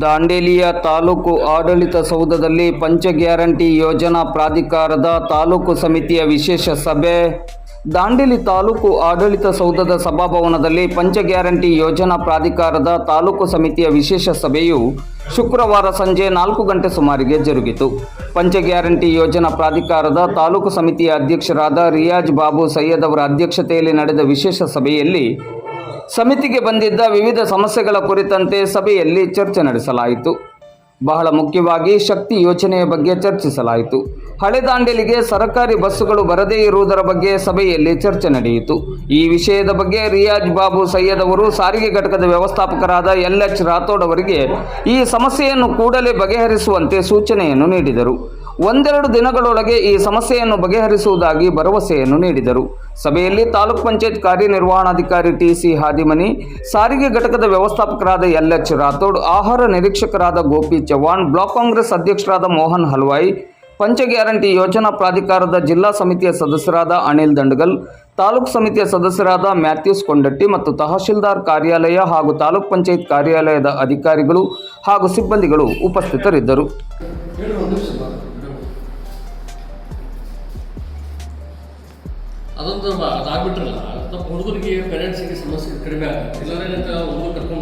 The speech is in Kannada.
ದಾಂಡೇಲಿಯ ತಾಲೂಕು ಆಡಳಿತ ಸೌಧದಲ್ಲಿ ಪಂಚ ಗ್ಯಾರಂಟಿ ಯೋಜನಾ ಪ್ರಾಧಿಕಾರದ ತಾಲೂಕು ಸಮಿತಿಯ ವಿಶೇಷ ಸಭೆ. ದಾಂಡೇಲಿ ತಾಲೂಕು ಆಡಳಿತ ಸೌಧದ ಸಭಾಭವನದಲ್ಲಿ ಪಂಚ ಗ್ಯಾರಂಟಿ ಯೋಜನಾ ಪ್ರಾಧಿಕಾರದ ತಾಲೂಕು ಸಮಿತಿಯ ವಿಶೇಷ ಸಭೆಯು ಶುಕ್ರವಾರ ಸಂಜೆ ನಾಲ್ಕು ಗಂಟೆ ಸುಮಾರಿಗೆ ಜರುಗಿತು. ಪಂಚ ಗ್ಯಾರಂಟಿ ಯೋಜನಾ ಪ್ರಾಧಿಕಾರದ ತಾಲೂಕು ಸಮಿತಿಯ ಅಧ್ಯಕ್ಷರಾದ ರಿಯಾಜ್ ಬಾಬು ಸೈಯದ್ ಅವರ ಅಧ್ಯಕ್ಷತೆಯಲ್ಲಿ ನಡೆದ ವಿಶೇಷ ಸಭೆಯಲ್ಲಿ ಸಮಿತಿಗೆ ಬಂದಿದ್ದ ವಿವಿಧ ಸಮಸ್ಯೆಗಳ ಕುರಿತಂತೆ ಸಭೆಯಲ್ಲಿ ಚರ್ಚೆ ನಡೆಸಲಾಯಿತು. ಬಹಳ ಮುಖ್ಯವಾಗಿ ಶಕ್ತಿ ಯೋಜನೆಯ ಬಗ್ಗೆ ಚರ್ಚಿಸಲಾಯಿತು. ಹಳೆ ದಾಂಡೇಲಿಗೆ ಸರ್ಕಾರಿ ಬಸ್ಸುಗಳು ಬರದೇ ಇರುವುದರ ಬಗ್ಗೆ ಸಭೆಯಲ್ಲಿ ಚರ್ಚೆ ನಡೆಯಿತು. ಈ ವಿಷಯದ ಬಗ್ಗೆ ರಿಯಾಜ್ ಬಾಬು ಸೈಯದ್ ಅವರು ಸಾರಿಗೆ ಘಟಕದ ವ್ಯವಸ್ಥಾಪಕರಾದ ಎಲ್ ಎಚ್ ರಾಥೋಡ್ ಅವರಿಗೆ ಈ ಸಮಸ್ಯೆಯನ್ನು ಕೂಡಲೇ ಬಗೆಹರಿಸುವಂತೆ ಸೂಚನೆಯನ್ನು ನೀಡಿದರು. ಒಂದೆರಡು ದಿನಗಳೊಳಗೆ ಈ ಸಮಸ್ಯೆಯನ್ನು ಬಗೆಹರಿಸುವುದಾಗಿ ಭರವಸೆಯನ್ನು ನೀಡಿದರು. ಸಭೆಯಲ್ಲಿ ತಾಲೂಕ್ ಪಂಚಾಯತ್ ಕಾರ್ಯನಿರ್ವಹಣಾಧಿಕಾರಿ ಟಿಸಿ ಹಾದಿಮನಿ, ಸಾರಿಗೆ ಘಟಕದ ವ್ಯವಸ್ಥಾಪಕರಾದ ಎಲ್ ಎಚ್ ರಾಥೋಡ್, ಆಹಾರ ನಿರೀಕ್ಷಕರಾದ ಗೋಪಿ ಚವ್ಹಾಣ್, ಬ್ಲಾಕ್ ಕಾಂಗ್ರೆಸ್ ಅಧ್ಯಕ್ಷರಾದ ಮೋಹನ್ ಹಲ್ವಾಯಿ, ಪಂಚ ಗ್ಯಾರಂಟಿ ಯೋಜನಾ ಪ್ರಾಧಿಕಾರದ ಜಿಲ್ಲಾ ಸಮಿತಿಯ ಸದಸ್ಯರಾದ ಅನಿಲ್ ದಂಡಗಲ್, ತಾಲೂಕು ಸಮಿತಿಯ ಸದಸ್ಯರಾದ ಮ್ಯಾಥ್ಯೂಸ್ ಕೊಂಡಟ್ಟಿ ಮತ್ತು ತಹಶೀಲ್ದಾರ್ ಕಾರ್ಯಾಲಯ ಹಾಗೂ ತಾಲೂಕ್ ಪಂಚಾಯತ್ ಕಾರ್ಯಾಲಯದ ಅಧಿಕಾರಿಗಳು ಹಾಗೂ ಸಿಬ್ಬಂದಿಗಳು ಉಪಸ್ಥಿತರಿದ್ದರು. ಅದೊಂದು ಅದಾಗ್ಬಿಟ್ರಲ್ಲ ನಮ್ಮ ಹುಡುಗರಿಗೆ ಪೇರೆಂಟ್ಸಿಗೆ ಸಮಸ್ಯೆ ಕಡಿಮೆ ಆಗುತ್ತೆ. ಇಲ್ಲಾಂದ್ರೆ ಹುಡುಗರು ಕರ್ಕೊಂಡ್